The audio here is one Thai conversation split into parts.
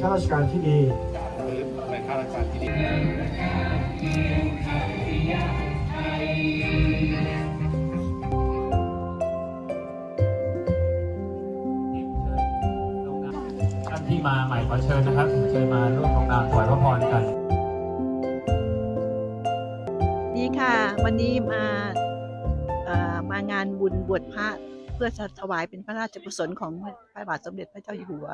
ที่ดีหรือในข้าราชการที่ดีท่านที่มาใหม่ขอเชิญนะครับเชิญมาร่วมลงนามถวายพระพรกันดีค่ะ วันนี้มาเอ่อมางานบุญบวชพระเพื่อจะถวายเป็นพระราชกุศลของพระบาทสมเด็จพระเจ้าอยู่หัว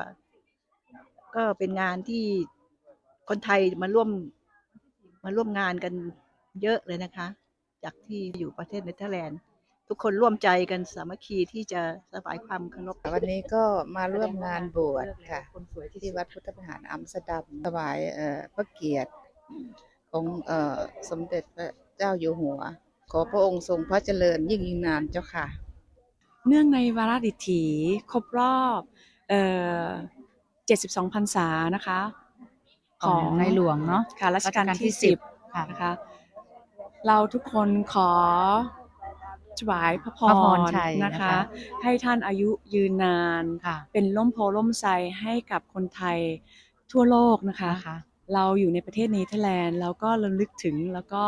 ก็เป็นงานที่คนไทยมาร่วมมาร่วมงานกันเยอะเลยนะคะ จากที่อยู่ประเทศเนเธอร์แลนด์ ทุกคนร่วมใจกันสามัคคีที่จะถวายความเคารพ วันนี้ก็มาร่วมงานบวชค่ะ ที่วัดพุทธวิหารอัมสเตอร์ดัมถวายเอ่อพระเกียรติของเอ่อสมเด็จพระเจ้าอยู่หัว ขอพระองค์ทรงพระเจริญยิ่งยิ่งนานเจ้าค่ะ เนื่องในวาระดิถีครบรอบเอ่อ 72พรรษานะคะ ของในหลวงเนาะค่ะรัชกาลรัชกาลที่ที่สิบ10นะคะ เราทุกคนขอถวายพระพพระพรรชัยนะนะคะคะ ให้ท่านอายุยืนนานค่ะเป็นล่มโพล่มไทรให้กับคนไทยทั่วโลกนะคะนะคะเราอยู่ในประเทศเนเธอร์แลนด์แล้วก็ระลึกถึงแล้วก็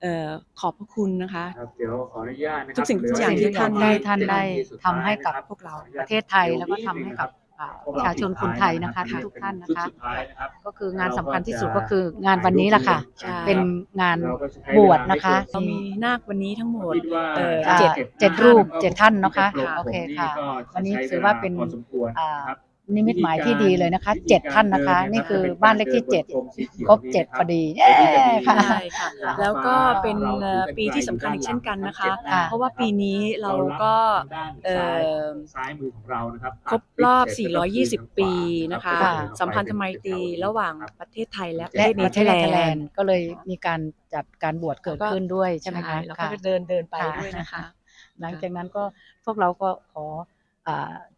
เอ่อขอบพระคุณนะคะครับเดี๋ยวขออนุญาตนะคทุรับกสิ่งทุกอย่างเหลืที่ท่านได้ที่ท่านได้ที่สุดทำให้กับท้ายนะคพวกเราขออนุญประเทศไทยแล้วก็ทำให้กับอ่า ประชาชนคนไทยนะคะทุกๆท่านนะคะชุดสุดท้ายนะครับก็คืองานสำคัญที่สุดก็คืองานวันนี้แหละค่ะใช่เป็นงานเราก็จะใช้บวชนะคะเรามีนาควันนี้ทั้งหมดคิดว่าเอ่ออ่าเจ็ดเจ็ดรูปเจ็ดท่านเนาะคะปกโอเคผมค่ะก็วันนี้ใช้ถือว่าเป็น พอสมควรอ่านะครับนิมิตหมายที่ดีเลยนะคะเจ็ดท่านนะคะ นี่คือบ้านเลขที่เจ็ดครบเจ็ดพอดีเย้ค่ะ ใช่ค่ะ แล้วก็เป็นเอ่อปีที่สำคัญอีกเช่นกันนะคะ ค่ะ เพราะว่าปีนี้เราก็เอ่อ ซ้ายมือของเรานะครับครบรอบ 420 ปีนะคะค่ะ สัมพันธไมตรีระหว่างประเทศไทยและประและเทศเนประเธเทอศร์เนแลเธอร์แลนนด์ด์ก็เลยมีการจัดการบวชเกิดขึ้นด้วยใช่ไหมคะแล้วก็ค่ะ เดินเดินไปค่ะด้วยนะคะ หลังจากนั้นก็พวกเราก็ขออ่า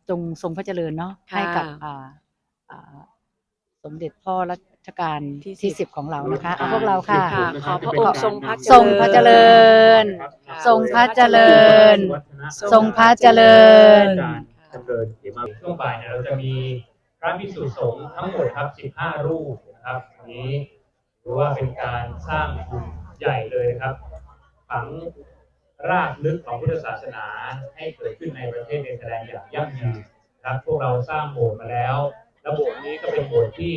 จงทรงพระเจริญเนาะค่ะให้กับอ่าอ่าสมเด็จพ่อรัชกาลที่ที่สิสิบบของเรานะคะค่ะเอาพวกเราค่ะ ค่ะขอพระองค์ทรงพระเจริญ ทรงพระเจริญทรงพระเจริญ ทรงพระเจริญ จำเริญเขมา ช่วงบ่ายเนี่ยเราจะมีพระภิกษุสงฆ์ทั้งหมดครับ 15 รูปนะครับอันนี้ถือว่าเป็นการสร้างบุญใหญ่เลยนะครับ ฝัง รากลึกของพุทธศาสนาให้เกิดขึ้นในประเทศเนเธอร์แลนด์อย่างยั่งยืนนะครับพวกเราสร้างโบสถ์มาแล้ว และโบสถ์นี้ก็เป็นโบสถ์ที่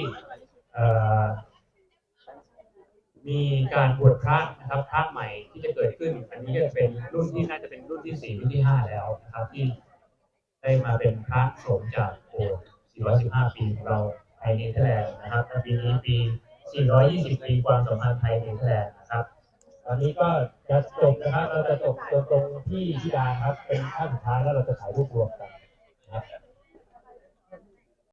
มีการบวชพระนะครับพระใหม่ที่จะเกิดขึ้น อันนี้ก็จะเป็นรุ่นที่น่าจะเป็นรุ่นที่สี่รุ่นที่ห้าแล้วนะครับที่ได้มาเป็นพระสงฆ์จากโบสถ์415 ปีของเราไทยเนเธอร์แลนด์นะครับปีนี้ปี 420 ปีความสัมพันธ์ไทยเนเธอร์แลนด์ ตอนนี้ก็จะจบนะครับเราจะจบตรงที่ที่ดาครับ เป็นขั้นสุดท้ายแล้วเราจะถ่ายรูปรวมกัน